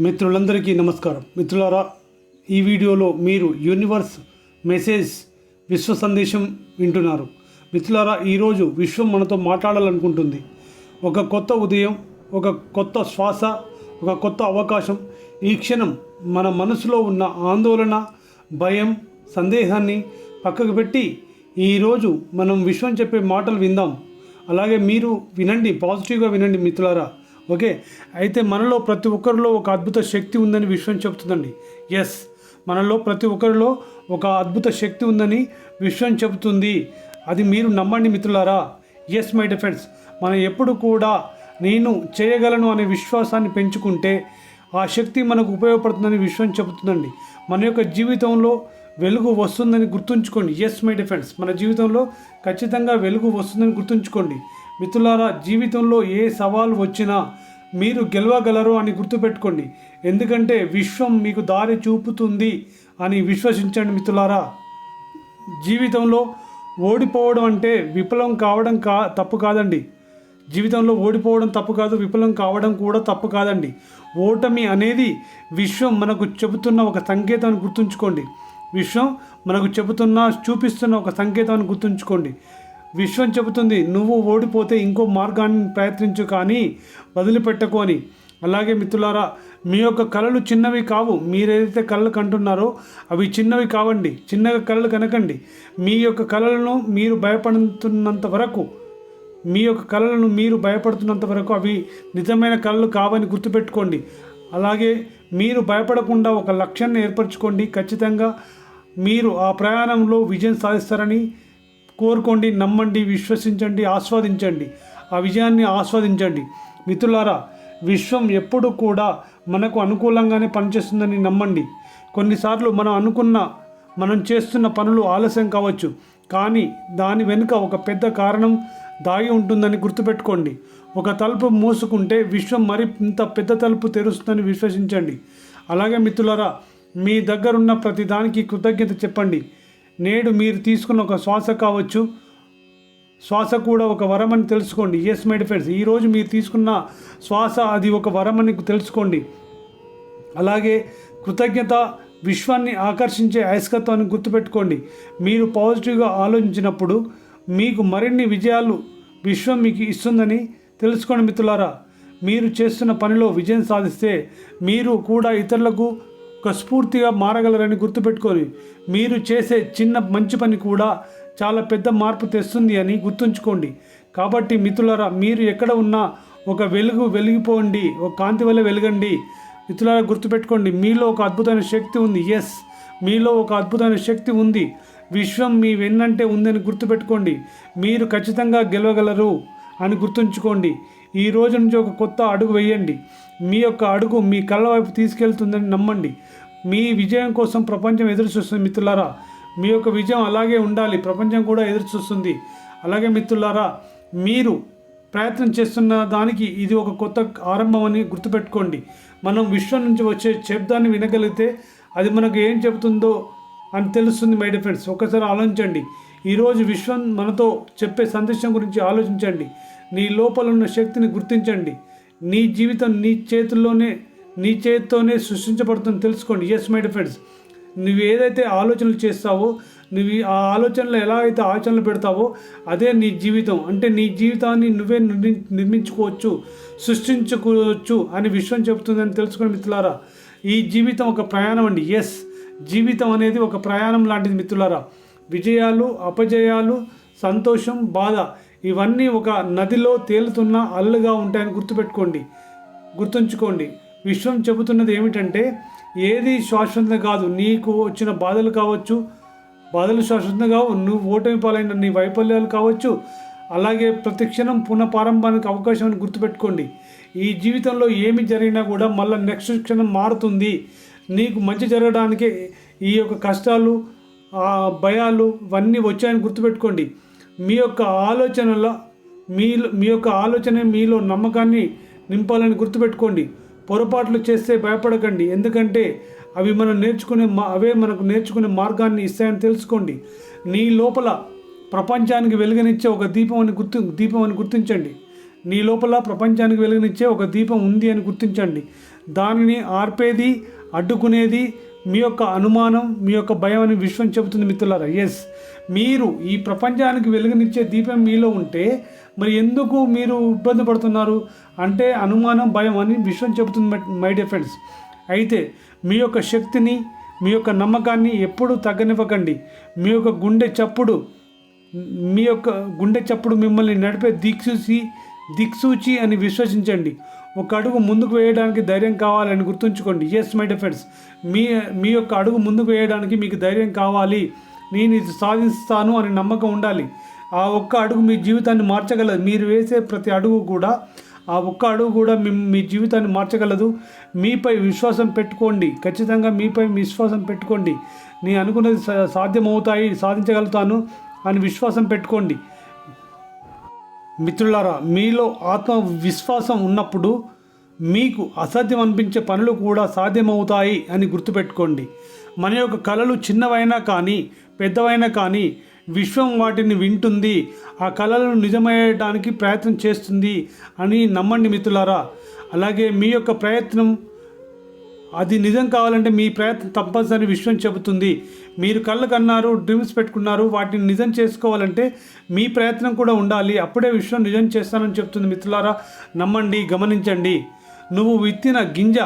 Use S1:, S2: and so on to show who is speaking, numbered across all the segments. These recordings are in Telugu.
S1: మిత్రులందరికీ నమస్కారం. మిత్రులారా ఈ వీడియోలో మీరు యూనివర్స్ మెసేజ్ విశ్వ సందేశం వింటున్నారు. మిత్రులారా ఈరోజు విశ్వం మనతో మాట్లాడాలనుకుంటుంది. ఒక కొత్త ఉదయం ఒక కొత్త శ్వాస ఒక కొత్త అవకాశం. ఈ క్షణం మన మనసులో ఉన్న ఆందోళన భయం సందేహాన్ని పక్కకు పెట్టి ఈరోజు మనం విశ్వం చెప్పే మాటలు విందాం. అలాగే మీరు వినండి పాజిటివ్గా వినండి మిత్రులారా. ఓకే? అయితే మనలో ప్రతి ఒక్కరిలో ఒక అద్భుత శక్తి ఉందని విశ్వం చెబుతుందండి. ఎస్ మనలో ప్రతి ఒక్కరిలో ఒక అద్భుత శక్తి ఉందని విశ్వం చెబుతుంది. అది మీరు నమ్మండి మిత్రులారా. ఎస్ మై డిఫెండ్స్ మనం ఎప్పుడు కూడా నేను చేయగలను అనే విశ్వాసాన్ని పెంచుకుంటే ఆ శక్తి మనకు ఉపయోగపడుతుందని విశ్వం చెబుతుందండి. మన యొక్క జీవితంలో వెలుగు వస్తుందని గుర్తుంచుకోండి. ఎస్ మై డిఫెండ్స్ మన జీవితంలో ఖచ్చితంగా వెలుగు వస్తుందని గుర్తుంచుకోండి. మిత్రులారా జీవితంలో ఏ సవాలు వచ్చినా మీరు గెలవగలరు అని గుర్తుపెట్టుకోండి. ఎందుకంటే విశ్వం మీకు దారి చూపుతుంది అని విశ్వసించండి మిత్రులారా. జీవితంలో ఓడిపోవడం అంటే విఫలం కావడం కా తప్పు కాదండి. జీవితంలో ఓడిపోవడం తప్పు కాదు విఫలం కావడం కూడా తప్పు కాదండి. ఓటమి అనేది విశ్వం మనకు చెబుతున్న ఒక సంకేతాన్ని గుర్తుంచుకోండి. విశ్వం మనకు చెబుతున్న చూపిస్తున్న ఒక సంకేతాన్ని గుర్తుంచుకోండి. విశ్వం చెబుతుంది నువ్వు ఓడిపోతే ఇంకో మార్గాన్ని ప్రయత్నించు కానీ వదిలిపెట్టకు అని. అలాగే మిత్రులారా మీ యొక్క కళలు చిన్నవి కావు. మీరేదైతే కళలు కంటున్నారో అవి చిన్నవి కావండి. చిన్నగా కళలు కనకండి. మీ యొక్క కళలను మీరు భయపడుతున్నంత వరకు మీ యొక్క కళలను మీరు భయపడుతున్నంత వరకు అవి నిజమైన కళలు కావని గుర్తుపెట్టుకోండి. అలాగే మీరు భయపడకుండా ఒక లక్ష్యాన్ని ఏర్పరచుకోండి. ఖచ్చితంగా మీరు ఆ ప్రయాణంలో విజయం సాధిస్తారని కోరుకోండి నమ్మండి విశ్వసించండి ఆస్వాదించండి. ఆ విజయాన్ని ఆస్వాదించండి. మిత్రులారా విశ్వం ఎప్పుడు కూడా మనకు అనుకూలంగానే పనిచేస్తుందని నమ్మండి. కొన్నిసార్లు మనం అనుకున్న మనం చేస్తున్న పనులు ఆలస్యం కావచ్చు. కానీ దాని వెనుక ఒక పెద్ద కారణం దాగి ఉంటుందని గుర్తుపెట్టుకోండి. ఒక తలుపు మూసుకుంటే విశ్వం మరి ఇంత పెద్ద తలుపు తెరుస్తుందని విశ్వసించండి. అలాగే మిత్రులారా మీ దగ్గరున్న ప్రతిదానికి కృతజ్ఞత చెప్పండి. నేడు మీరు తీసుకున్న ఒక శ్వాస కావచ్చు. శ్వాస కూడా ఒక వరం అని తెలుసుకోండి ఎస్ మై డిఫెండ్స్ ఈరోజు మీరు తీసుకున్న శ్వాస అది ఒక వరం అని తెలుసుకోండి. అలాగే కృతజ్ఞత విశ్వాన్ని ఆకర్షించే అయస్కత్వాన్ని గుర్తుపెట్టుకోండి. మీరు పాజిటివ్గా ఆలోచించినప్పుడు మీకు మరిన్ని విజయాలు విశ్వం మీకు ఇస్తుందని తెలుసుకోండి మిత్రులారా. మీరు చేస్తున్న పనిలో విజయం సాధిస్తే మీరు కూడా ఇతరులకు ఒక స్ఫూర్తిగా మారగలరని గుర్తుపెట్టుకొని మీరు చేసే చిన్న మంచి పని కూడా చాలా పెద్ద మార్పు తెస్తుంది అని గుర్తుంచుకోండి. కాబట్టి మిత్రులారా మీరు ఎక్కడ ఉన్నా ఒక వెలుగు వెలిగిపోండి ఒక కాంతి వల్ల వెలగండి. మిత్రులారా గుర్తుపెట్టుకోండి మీలో ఒక అద్భుతమైన శక్తి ఉంది. ఎస్ మీలో ఒక అద్భుతమైన శక్తి ఉంది. విశ్వం మీ వెన్నంటే ఉందని గుర్తుపెట్టుకోండి. మీరు ఖచ్చితంగా గెలవగలరు అని గుర్తుంచుకోండి. ఈ రోజు నుంచి ఒక కొత్త అడుగు వేయండి. మీ యొక్క అడుగు మీ కళ్ళ వైపు తీసుకెళ్తుందని నమ్మండి. మీ విజయం కోసం ప్రపంచం ఎదురు చూస్తుంది మిత్రులారా. మీ యొక్క విజయం అలాగే ఉండాలి. ప్రపంచం కూడా ఎదురు చూస్తుంది. అలాగే మిత్రులారా మీరు ప్రయత్నం చేస్తున్న దానికి ఇది ఒక కొత్త ఆరంభం అని గుర్తుపెట్టుకోండి. మనం విశ్వం నుంచి వచ్చే శబ్దాన్ని వినగలిగితే అది మనకు ఏం చెబుతుందో అని తెలుస్తుంది మై డిఫెండ్స్ ఒకసారి ఆలోచించండి. ఈరోజు విశ్వం మనతో చెప్పే సందేశం గురించి ఆలోచించండి. నీ లోపల ఉన్న శక్తిని గుర్తించండి. నీ జీవితం నీ చేతుల్లోనే నీ చేతితోనే సృష్టించబడుతుంది తెలుసుకోండి. ఎస్ మై ఫ్రెండ్స్ నువ్వు ఏదైతే ఆలోచనలు చేస్తావో నువ్వు ఆ ఆలోచనలు ఎలా అయితే ఆలోచనలు పెడతావో అదే నీ జీవితం. అంటే నీ జీవితాన్ని నువ్వే నిర్మి నిర్మించుకోవచ్చు సృష్టించుకోవచ్చు అని విశ్వం చెబుతుందని తెలుసుకుని మిత్రులారా. ఈ జీవితం ఒక ప్రయాణం అండి. ఎస్ జీవితం అనేది ఒక ప్రయాణం లాంటిది మిత్రులారా. విజయాలు అపజయాలు సంతోషం బాధ ఇవన్నీ ఒక నదిలో తేలుతున్న అల్లుగా ఉంటాయని గుర్తుపెట్టుకోండి. గుర్తుంచుకోండి. విశ్వం చెబుతున్నది ఏమిటంటే ఏది శాశ్వతం కాదు నీకు వచ్చిన బాధలు కావచ్చు బాధలు శాశ్వతం కావు నువ్వు ఓటమి పాలైన నీ వైఫల్యాలు కావచ్చు అలాగే ప్రతిక్షణం పునఃపారంభానికి పునఃప్రారంభానికి అవకాశం అని గుర్తుపెట్టుకోండి. ఈ జీవితంలో ఏమి జరిగినా కూడా మళ్ళీ నెక్స్ట్ క్షణం మారుతుంది. నీకు మంచి జరగడానికి ఈ యొక్క కష్టాలు భయాలు ఇవన్నీ వచ్చాయని గుర్తుపెట్టుకోండి. మీ యొక్క ఆలోచనల మీ మీ యొక్క ఆలోచన మీలో నమ్మకాన్ని నింపాలని గుర్తుపెట్టుకోండి. పొరపాట్లు చేస్తే భయపడకండి. ఎందుకంటే అవి మనం నేర్చుకునే మా అవే మనకు నేర్చుకునే మార్గాన్ని ఇస్తాయని తెలుసుకోండి. నీ లోపల ప్రపంచానికి వెలుగనిచ్చే ఒక దీపం అని గుర్తు దీపం అని గుర్తించండి. నీ లోపల ప్రపంచానికి వెలుగునిచ్చే ఒక దీపం ఉంది అని గుర్తించండి. దానిని ఆర్పేది అడ్డుకునేది మీ యొక్క అనుమానం మీ యొక్క భయం అని విశ్వం చెబుతుంది మిత్రులారా. ఎస్ మీరు ఈ ప్రపంచానికి వెలుగునిచ్చే దీపం మీలో ఉంటే మరి ఎందుకు మీరు ఇబ్బంది పడుతున్నారు? అంటే అనుమానం భయం అని విశ్వం చెబుతుంది మై డియర్ ఫ్రెండ్స్. అయితే మీ యొక్క శక్తిని మీ యొక్క నమ్మకాన్ని ఎప్పుడూ తగ్గనివ్వకండి. మీ యొక్క గుండె చప్పుడు మీ యొక్క గుండె చప్పుడు మిమ్మల్ని నడిపే దిక్సూచి దిక్సూచి అని విశ్వసించండి. ఒక అడుగు ముందుకు వేయడానికి ధైర్యం కావాలని గుర్తుంచుకోండి. ఎస్ మై డిఫెండ్స్ మీ మీ యొక్క అడుగు ముందుకు వేయడానికి మీకు ధైర్యం కావాలి. నేను ఇది సాధిస్తాను అని నమ్మకం ఉండాలి. ఆ ఒక్క అడుగు మీ జీవితాన్ని మార్చగలదు. మీరు వేసే ప్రతి అడుగు కూడా ఆ ఒక్క అడుగు కూడా మీ మీ జీవితాన్ని మార్చగలదు. మీపై విశ్వాసం పెట్టుకోండి. ఖచ్చితంగా మీపై విశ్వాసం పెట్టుకోండి. నేను అనుకున్నది సా- సాధ్యమవుతాయి సాధించగలుగుతాను అని విశ్వాసం పెట్టుకోండి. మిత్రులారా మీలో ఆత్మ విశ్వాసం ఉన్నప్పుడు మీకు అసాధ్యం అనిపించే పనులు కూడా సాధ్యమవుతాయి అని గుర్తుపెట్టుకోండి. మన యొక్క కళలు చిన్నవైనా కానీ పెద్దవైనా కానీ విశ్వం వాటిని వింటుంది ఆ కళలను నిజమయ్యడానికి ప్రయత్నం చేస్తుంది అని నమ్మండి మిత్రులారా. అలాగే మీ యొక్క ప్రయత్నం అది నిజం కావాలంటే మీ ప్రయత్నం తప్పనిసరి విశ్వం చెబుతుంది. మీరు కళ్ళు కన్నారు డ్రీమ్స్ పెట్టుకున్నారు వాటిని నిజం చేసుకోవాలంటే మీ ప్రయత్నం కూడా ఉండాలి. అప్పుడే విశ్వం నిజం చేస్తానని చెప్తుంది మిత్రులారా. నమ్మండి గమనించండి. నువ్వు విత్తిన గింజ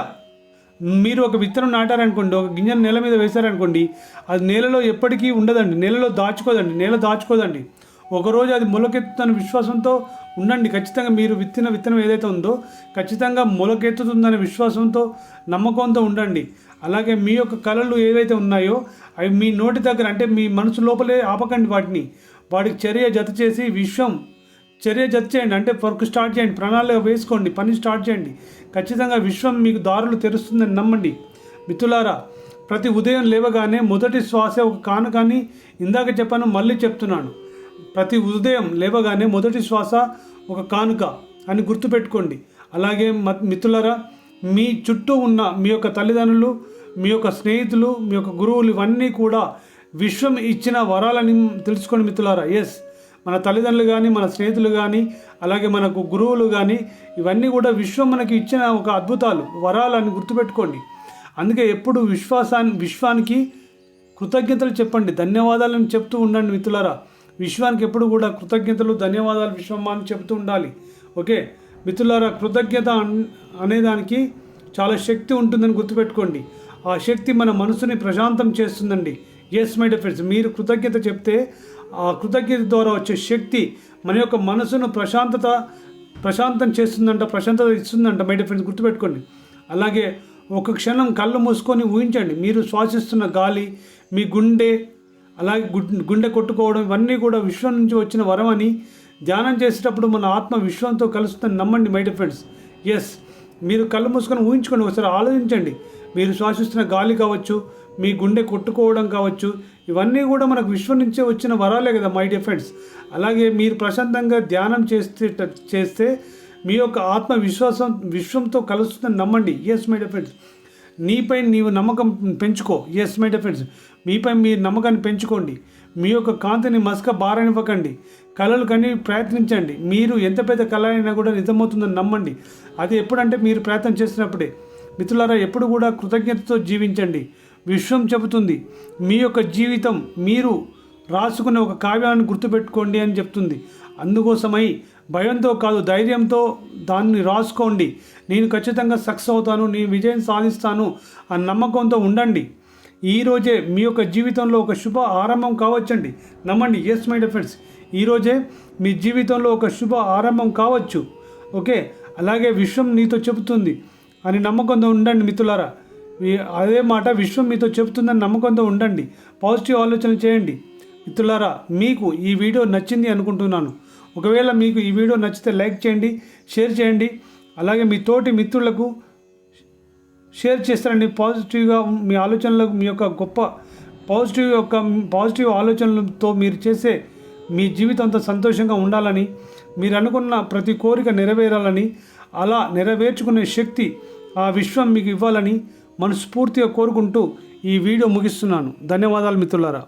S1: మీరు ఒక విత్తనం నాటారనుకోండి ఒక గింజను నేల మీద వేశారనుకోండి అది నేలలో ఎప్పటికీ ఉండదండి నేలలో దాచుకోదండి నేల దాచుకోదండి. ఒకరోజు అది మొలకెత్తుతున్న విశ్వాసంతో ఉండండి ఖచ్చితంగా మీరు విత్తిన విత్తనం ఏదైతే ఉందో ఖచ్చితంగా మొలకెత్తుతుందనే విశ్వాసంతో నమ్మకంతో ఉండండి. అలాగే మీ యొక్క కళలు ఏవైతే ఉన్నాయో అవి మీ నోటి దగ్గర అంటే మీ మనసు లోపలే ఆపకండి వాటిని. వాటికి చర్య జత చేసి విశ్వం చర్య జత చేయండి. అంటే వర్క్ స్టార్ట్ చేయండి. ప్రణాళిక వేసుకోండి. పని స్టార్ట్ చేయండి. ఖచ్చితంగా విశ్వం మీకు దారులు తెరుస్తుందని నమ్మండి. మిత్రులారా ప్రతి ఉదయం లేవగానే మొదటి శ్వాస ఒక కానుకని ఇందాక చెప్పాను మళ్ళీ చెప్తున్నాను. ప్రతి ఉదయం లేవగానే మొదటి శ్వాస ఒక కానుక అని గుర్తుపెట్టుకోండి. అలాగే మ- మిత్రులారా మీ చుట్టూ ఉన్న మీ యొక్క తల్లిదండ్రులు మీ యొక్క స్నేహితులు మీ యొక్క గురువులు ఇవన్నీ కూడా విశ్వం ఇచ్చిన వరాలని తెలుసుకోండి మిత్రులారా. ఎస్ మన తల్లిదండ్రులు కానీ మన స్నేహితులు కానీ అలాగే మనకు గురువులు కానీ ఇవన్నీ కూడా విశ్వం మనకి ఇచ్చిన ఒక అద్భుతాలు వరాలని గుర్తుపెట్టుకోండి. అందుకే ఎప్పుడు విశ్వాసాన్ని విశ్వానికి కృతజ్ఞతలు చెప్పండి ధన్యవాదాలను చెప్తూ ఉండండి మిత్రులారా. విశ్వానికి ఎప్పుడు కూడా కృతజ్ఞతలు ధన్యవాదాలు విశ్వమ్మ అని చెప్తూ ఉండాలి. ఓకే? మిత్రులారా కృతజ్ఞత అన్- అనేదానికి చాలా శక్తి ఉంటుందని గుర్తుపెట్టుకోండి. ఆ శక్తి మన మనసుని ప్రశాంతం చేస్తుందండి. ఎస్ మై ఫ్రెండ్స్ మీరు కృతజ్ఞత చెప్తే ఆ కృతజ్ఞత ద్వారా వచ్చే శక్తి మన యొక్క మనసును ప్రశాంతత ప్రశాంతం చేస్తుందంట ప్రశాంతత ఇస్తుందంట మై ఫ్రెండ్స్ గుర్తుపెట్టుకోండి. అలాగే ఒక క్షణం కళ్ళు మూసుకొని ఊహించండి. మీరు శ్వాసిస్తున్న గాలి మీ గుండె అలాగే గుండె కొట్టుకోవడం ఇవన్నీ కూడా విశ్వం నుంచి వచ్చిన వరం అని ధ్యానం చేసేటప్పుడు మన ఆత్మ విశ్వంతో కలుస్తుందని నమ్మండి మై ఫ్రెండ్స్ ఎస్ మీరు కళ్ళు మూసుకొని ఊహించుకోండి. ఒకసారి ఆలోచించండి. మీరు శ్వాసిస్తున్న గాలి కావచ్చు మీ గుండె కొట్టుకోవడం కావచ్చు ఇవన్నీ కూడా మనకు విశ్వం నుంచే వచ్చిన వరాలే కదా మై డియర్ ఫ్రెండ్స్ అలాగే మీరు ప్రశాంతంగా ధ్యానం చేస్తే చేస్తే మీ యొక్క ఆత్మ విశ్వాసం విశ్వంతో కలుస్తుందని నమ్మండి. ఎస్ మై డియర్ ఫ్రెండ్స్ నీపై నీవు నమ్మకం పెంచుకో. ఎస్ మై డిఫెండ్స్ ఫ్రెండ్స్ మీపై మీ నమ్మకాన్ని పెంచుకోండి. మీ యొక్క కాంతిని మసక బారనివ్వకండి. కళలు కని ప్రయత్నించండి. మీరు ఎంత పెద్ద కళ అయినా కూడా నిజమవుతుందని నమ్మండి. అది ఎప్పుడంటే మీరు ప్రయత్నం చేసినప్పుడే. మిత్రులారా ఎప్పుడు కూడా కృతజ్ఞతతో జీవించండి. విశ్వం చెబుతుంది మీ యొక్క జీవితం మీరు రాసుకునే ఒక కావ్యాన్ని గుర్తుపెట్టుకోండి అని చెప్తుంది. అందుకోసమై భయంతో కాదు ధైర్యంతో దాన్ని రాసుకోండి. నేను ఖచ్చితంగా సక్సెస్ అవుతాను నేను విజయం సాధిస్తాను ఆ నమ్మకంతో ఉండండి. ఈ రోజే మీ యొక్క జీవితంలో ఒక శుభ ఆరంభం కావచ్చండి. నమ్మండి. ఎస్ మై ఫ్రెండ్స్ ఈరోజే మీ జీవితంలో ఒక శుభ ఆరంభం కావచ్చు. ఓకే? అలాగే విశ్వం నీతో చెబుతుంది అని నమ్మకంతో ఉండండి మిత్రులారా. అదే మాట విశ్వం మీతో చెబుతుందని నమ్మకంతో ఉండండి. పాజిటివ్ ఆలోచన చేయండి. మిత్రులారా మీకు ఈ వీడియో నచ్చింది అనుకుంటున్నాను. ఒకవేళ మీకు ఈ వీడియో నచ్చితే లైక్ చేయండి షేర్ చేయండి. అలాగే మీ తోటి మిత్రులకు షేర్ చేస్తారండి. పాజిటివ్గా మీ ఆలోచనలకు మీ యొక్క గొప్ప పాజిటివ్ యొక్క పాజిటివ్ ఆలోచనలతో మీరు చేసే మీ జీవితంతో సంతోషంగా ఉండాలని మీరు అనుకున్న ప్రతి కోరిక నెరవేరాలని అలా నెరవేర్చుకునే శక్తి ఆ విశ్వం మీకు ఇవ్వాలని మనస్ఫూర్తిగా కోరుకుంటూ ఈ వీడియో ముగిస్తున్నాను. ధన్యవాదాలు మిత్రులారా.